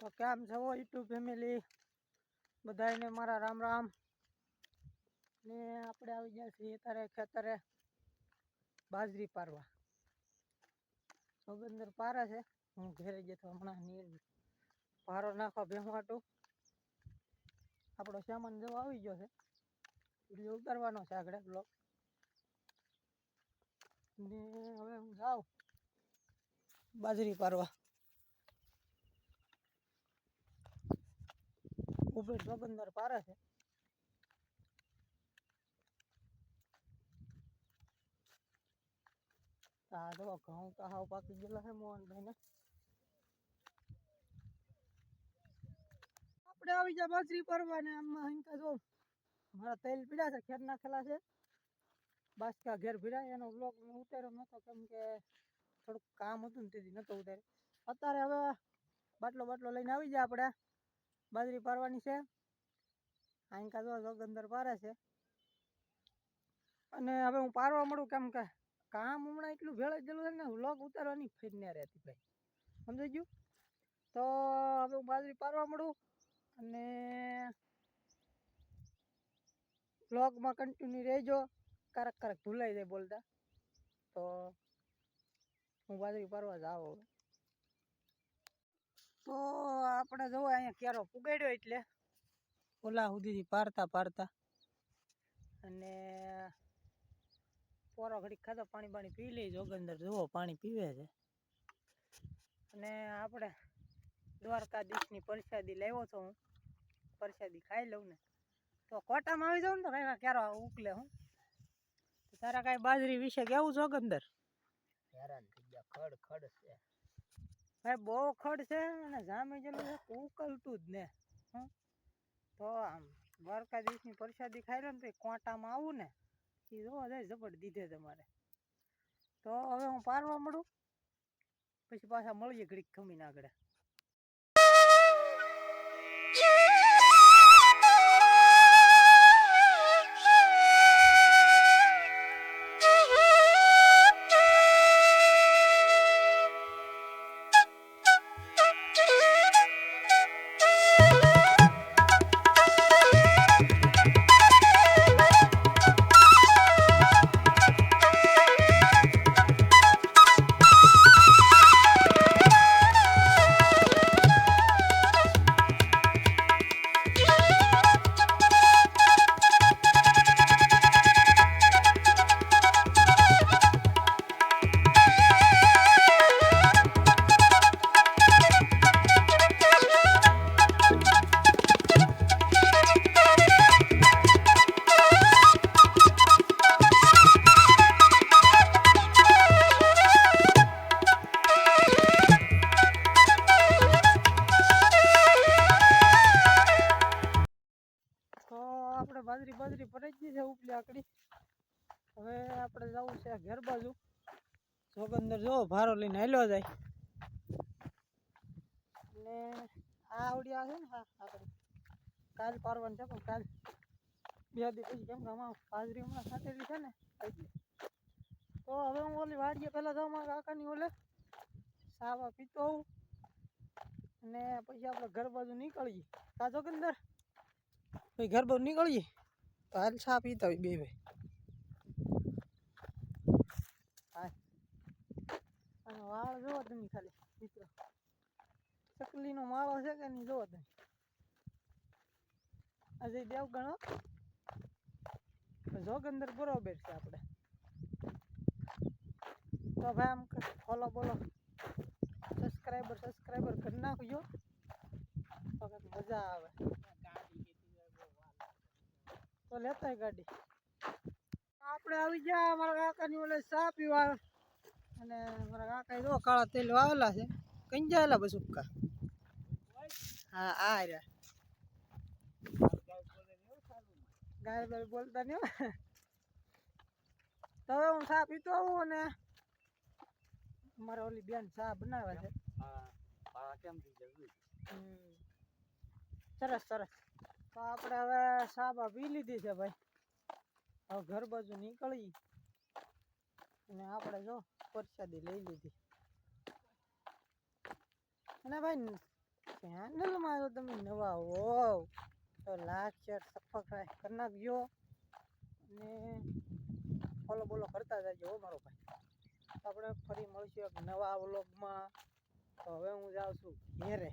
તો કેમ છો યુટ્યુબ ફેમિલી? બધાને મારા રામ રામ. ને આપણે આવી ગયા છીએ અત્યારે ખેતરે બાજરી પારવા. સોગંદર પારે છે. હું ઘેરે જતો હમણાં નીર પારો નાખવા ભેમાટું આપણો સામાન જેવો આવી ગયો છે. એટલે ઉતારવાનો છે આગળ બ્લોક ને હવે હું જાઉં બાજરી પારવા. ઉપર સોગંદર પારે છે. આ તો ઘઉં તો હાવ પાકી ગયેલા છે મોહનભાઈ ને આપણે આવી ગયા બાજરી પરવા ને આમાં હંકા જો મારા તેલ પીડા છે, ખેર નાખેલા છે. બાસકા ઘેર ભીડા એનો બ્લોક મેં ઉતાર્યો નહોતો કેમ કે થોડુંક કામ હતું ને તેથી નહોતો ઉતાર્યો. અત્યારે હવે બાટલો બાટલો લઈને આવી જાય આપણે. બાજરી પારવાની છે. આંકા જો જોગંદર પારે છે. અને હવે હું પારવા મળું કેમ કે કામ હમણાં એટલું ભેળાઈ ગયેલું છે ને લોક ઉતારવાની ફેર ન રહેતી ભાઈ. સમજાઈ ગયું? તો હવે હું બાજરી પારવા મળું અને વ્લોગમાં કન્ટિન્યુ રહેજો. ક્યારેક કારક ભૂલાઈ જાય બોલતા. તો હું બાજરી પારવા જાવ હવે. આપણે જોવો અહીંયા ક્યારો પુગાડ્યો એટલે? ઓલા સુધીથી પારતા પારતા. અને પોરો ઘડીક ખાધો પાણી પાણી પી લઈ જોગંદર જુઓ પાણી પીવે છે. અને આપણે દ્વારકાધીશની પ્રસાદી લાવ્યો છો હું પ્રસાદી ખાઈ લઉં ને. તો કોટામાં આવી જાઉં ને તો કાંઈ ક્યારો ઉકલે હું. તારા કાંઈ બાજરી વિશે કેવું જોગંદર હેરાન થઈ ગયા ખડ ખડ છે. ભાઈ, બહુ ખડ છે અને જામે જેલું છે ઉકલતું જ ને. તો આમ, દ્વારકાધીશની પ્રસાદી ખાઈ લો ને પછી કોટામાં આવું ને એ જોવા જાય જબડ દીધે તમારે. તો હવે હું પારવા મળું, પછી પાછા મળીએ ઘડીક ખમીને આગળ. આપણે બાજરી બાજરી ભરાઈ ગઈ છે ઉપલી આકડી. હવે આપણે જવું છે ઘેર બાજુ. જોગંદર જો ભારો લઈને હેલો જાય. અને આ આવડી આવે ને હા, આકડી. કાલ પારવાનું છે પણ કાલ બે દી પછી કેમ કે આમાં બાજરી હમણાં ખાતેલી છે ને તો હવે હું ઓલી વાડીએ પહેલાં જાઉં મારા કાકાની ઓલે. સાવા પીતો આવું અને પછી આપણે ઘર બાજુ નીકળીએ. કા જોગંદર? પછી ઘર બહાર નીકળીએ. તો હાલ ચા પીતા હોય બે ભાઈ. અને વાળ જોવો તમે ખાલી, મિત્રો. ચકલીનો માળો છે કે નહીં જોવો તમે? અજય દેવ ગણો જોગંદર બરોબર છે આપણે. તો ભાઈ આમ ફોલો બોલો. સબસ્ક્રાઈબર સબસ્ક્રાઈબર કરી નાખજો. તો મજા આવે. તો લેતાય ગાડી. આપણે આવી ગયા મારા કાકાની ઓલે ચા પીવા. અને મારા કાકા જો કાળા તેલ વાવેલા છે. કઈ જાયેલા બસ ઉપકા? હા આ રહ્યા. ગાય બાય બોલતા નહીં તો હવે હું ચા પીતો આવું અને મારા ઓલી બેન ચા બનાવે છે. સરસ સરસ. તો આપણે હવે સાબા પી લીધી છે ભાઈ. હવે ઘર બાજુ નીકળી અને આપણે જો પરસાદી લઈ લીધી. અને ભાઈ ચેનલમાં જો તમે નવા હો તો લાઈક શેર સબસ્ક્રાઈબ કરી નાખજો. અને ફોલો બોલો કરતા જજો હો મારો ભાઈ. આપણે ફરી મળશું એક નવા વ્લોગમાં તો હવે હું જાઉં છું ઘેરે.